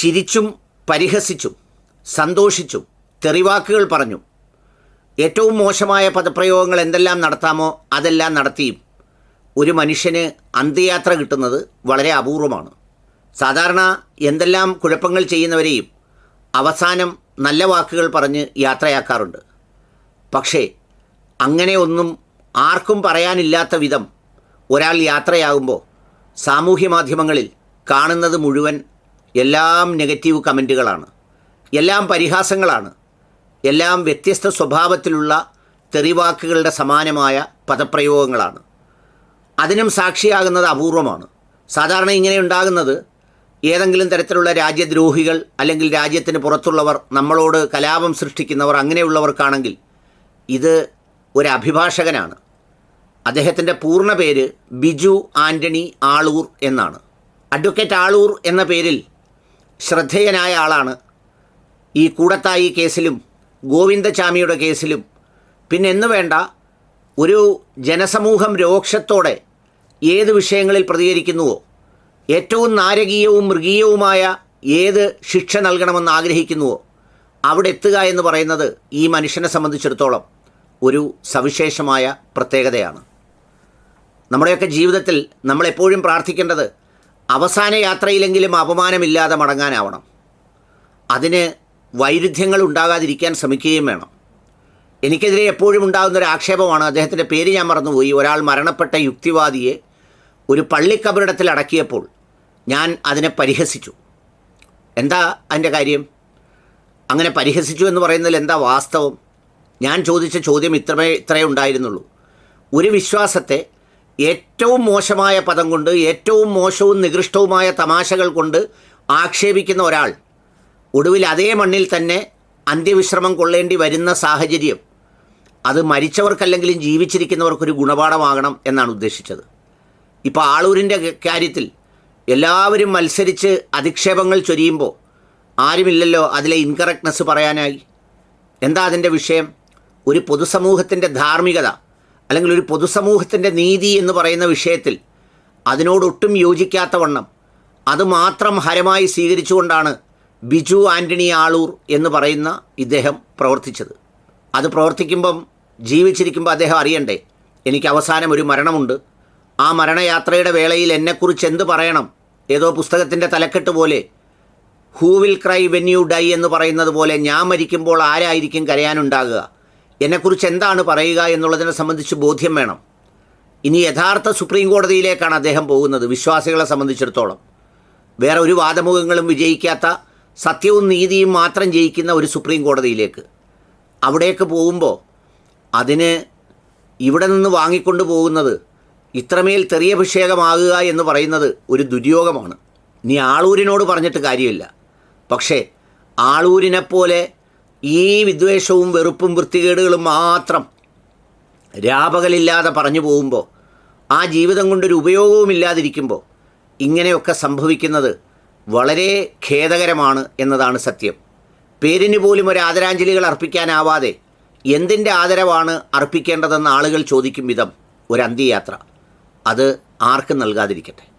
ചിരിച്ചും പരിഹസിച്ചും സന്തോഷിച്ചും തെറിവാക്കുകൾ പറഞ്ഞു. ഏറ്റവും മോശമായ പദപ്രയോഗങ്ങൾ എന്തെല്ലാം നടത്താമോ അതെല്ലാം നടത്തിയും ഒരു മനുഷ്യന് അന്ത്യയാത്ര കിട്ടുന്നത് വളരെ അപൂർവമാണ്. സാധാരണ എന്തെല്ലാം കുഴപ്പങ്ങൾ ചെയ്യുന്നവരെയും അവസാനം നല്ല വാക്കുകൾ പറഞ്ഞ് യാത്രയാക്കാറുണ്ട്. പക്ഷേ അങ്ങനെ ഒന്നും ആർക്കും പറയാനില്ലാത്ത വിധം ഒരാൾ യാത്രയാകുമ്പോൾ സാമൂഹ്യ മാധ്യമങ്ങളിൽ കാണുന്നത് മുഴുവൻ എല്ലാം നെഗറ്റീവ് കമന്റുകളാണ്. എല്ലാം പരിഹാസങ്ങളാണ്. എല്ലാം വ്യത്യസ്ത സ്വഭാവത്തിലുള്ള തെറിവാക്കുകളുടെ സമാനമായ പദപ്രയോഗങ്ങളാണ്. അതിനും സാക്ഷിയാകുന്നത് അപൂർവമാണ്. സാധാരണ ഇങ്ങനെ ഉണ്ടാകുന്നത് ഏതെങ്കിലും തരത്തിലുള്ള രാജ്യദ്രോഹികൾ അല്ലെങ്കിൽ രാജ്യത്തിന് പുറത്തുള്ളവർ നമ്മളോട് കലാപം സൃഷ്ടിക്കുന്നവർ അങ്ങനെയുള്ളവർക്കാണെങ്കിൽ ഇത് ഒരു അഭിഭാഷകനാണ്. അദ്ദേഹത്തിന്റെ പൂർണ പേര് ബിജു ആന്റണി ആളൂർ എന്നാണ്. അഡ്വക്കേറ്റ് ആളൂർ എന്ന പേരിൽ ശ്രദ്ധേയനായ ആളാണ്. ഈ കൂടത്തായി കേസിലും ഗോവിന്ദചാമിയുടെ കേസിലും. പിന്നെ എന്ന് വേണ്ട ഒരു ജനസമൂഹം രോക്ഷത്തോടെ ഏത് വിഷയങ്ങളിൽ പ്രതികരിക്കുന്നുവോ ഏറ്റവും നാരകീയവും മൃഗീയവുമായ ഏത് ശിക്ഷ നൽകണമെന്ന് ആഗ്രഹിക്കുന്നുവോ അവിടെ എത്തുക എന്ന് പറയുന്നത് ഈ മനുഷ്യനെ സംബന്ധിച്ചിടത്തോളം ഒരു സവിശേഷമായ പ്രത്യേകതയാണ്. നമ്മുടെയൊക്കെ ജീവിതത്തിൽ നമ്മളെപ്പോഴും പ്രാർത്ഥിക്കേണ്ടത് അവസാന യാത്രയിലെങ്കിലും അപമാനമില്ലാതെ മടങ്ങാനാവണം. അതിന് വൈരുദ്ധ്യങ്ങൾ ഉണ്ടാകാതിരിക്കാൻ ശ്രമിക്കുകയും വേണം. എനിക്കെതിരെ എപ്പോഴും ഉണ്ടാകുന്ന ഒരു ആക്ഷേപമാണ് അദ്ദേഹത്തിന്റെ പേര് ഞാൻ മറന്നുപോയി. ഒരാൾ മരണപ്പെട്ട യുക്തിവാദിയെ ഒരു പള്ളിക്കബറിടത്തിൽ അടക്കിയപ്പോൾ ഞാൻ അതിനെ പരിഹസിച്ചു. എന്താ അതിന്റെ കാര്യം? അങ്ങനെ പരിഹസിച്ചു എന്ന് പറയുന്നതിൽ എന്താ വാസ്തവം? ഞാൻ ചോദിച്ച ചോദ്യം ഇത്രമേ ഇത്രയേ ഉണ്ടായിരുന്നുള്ളൂ. ഒരു വിശ്വാസത്തെ ഏറ്റവും മോശമായ പദം കൊണ്ട് ഏറ്റവും മോശവും നികൃഷ്ടവുമായ തമാശകൾ കൊണ്ട് ആക്ഷേപിക്കുന്ന ഒരാൾ ഒടുവിൽ അതേ മണ്ണിൽ തന്നെ അന്ത്യവിശ്രമം കൊള്ളേണ്ടി വരുന്ന സാഹചര്യം അത് മരിച്ചവർക്കല്ലെങ്കിലും ജീവിച്ചിരിക്കുന്നവർക്കൊരു ഗുണപാഠമാകണം എന്നാണ് ഉദ്ദേശിച്ചത്. ഇപ്പോൾ ആളൂരിന്റെ കാര്യത്തിൽ എല്ലാവരും മത്സരിച്ച് അധിക്ഷേപങ്ങൾ ചൊരിയുമ്പോൾ ആരുമില്ലല്ലോ അതിലെ ഇൻകറക്റ്റ്നെസ് പറയാനായി. എന്താ അതിന്റെ വിഷയം? ഒരു പൊതുസമൂഹത്തിന്റെ ധാർമ്മികത. അല്ലെങ്കിൽ ഒരു പൊതുസമൂഹത്തിന്റെ നീതി എന്ന് പറയുന്ന വിഷയത്തിൽ അതിനോടൊട്ടും യോജിക്കാത്തവണ്ണം അത് മാത്രം ഹരമായി സ്വീകരിച്ചുകൊണ്ടാണ് ബിജു ആന്റണി ആളൂർ എന്ന് പറയുന്ന ഇദ്ദേഹം പ്രവർത്തിച്ചത്. അത് പ്രവർത്തിക്കുമ്പം ജീവിച്ചിരിക്കുമ്പോൾ അദ്ദേഹം അറിയണ്ടേ എനിക്ക് അവസാനം ഒരു മരണമുണ്ട്. ആ മരണയാത്രയുടെ വേളയിൽ എന്നെക്കുറിച്ച് എന്ത് പറയണം? ഏതോ പുസ്തകത്തിന്റെ തലക്കെട്ട് പോലെ who will cry when you die എന്ന് പറയുന്നത് പോലെ ഞാൻ മരിക്കുമ്പോൾ ആരായിരിക്കും കരയാനുണ്ടാകുക? എന്നെക്കുറിച്ച് എന്താണ് പറയുക എന്നുള്ളതിനെ സംബന്ധിച്ച് ബോധ്യം വേണം. ഇനി യഥാർത്ഥ സുപ്രീം കോടതിയിലേക്കാണ് അദ്ദേഹം പോകുന്നത് വിശ്വാസികളെ സംബന്ധിച്ചിടത്തോളം. വേറെ ഒരു വാദമുഖങ്ങളും വിജയിക്കാത്ത സത്യവും നീതിയും മാത്രം ജയിക്കുന്ന ഒരു സുപ്രീം കോടതിയിലേക്ക്. അവിടേക്ക് പോകുമ്പോൾ അതിന് ഇവിടെ നിന്ന് വാങ്ങിക്കൊണ്ട് പോകുന്നത് ഇത്രമേൽ തെറിയഭിഷേകമാകുക എന്ന് പറയുന്നത് ഒരു ദുര്യോഗമാണ്. നീ ആളൂരിനോട് പറഞ്ഞിട്ട് കാര്യമില്ല. പക്ഷേ ആളൂരിനെപ്പോലെ ഈ വിദ്വേഷവും വെറുപ്പും വൃത്തികേടുകളും മാത്രം രാപകലില്ലാതെ പറഞ്ഞു പോകുമ്പോൾ ആ ജീവിതം കൊണ്ടൊരു ഉപയോഗവും ഇല്ലാതിരിക്കുമ്പോൾ ഇങ്ങനെയൊക്കെ സംഭവിക്കുന്നത് വളരെ ഖേദകരമാണ് എന്നതാണ് സത്യം. പേരിന് പോലും ഒരു ആദരാഞ്ജലികൾ അർപ്പിക്കാനാവാതെ എന്തിന്റെ ആദരവാണ് അർപ്പിക്കേണ്ടതെന്ന് ആളുകൾ ചോദിക്കും വിധം ഒരു അന്ത്യയാത്ര. അത് ആർക്കും നൽകാതിരിക്കട്ടെ.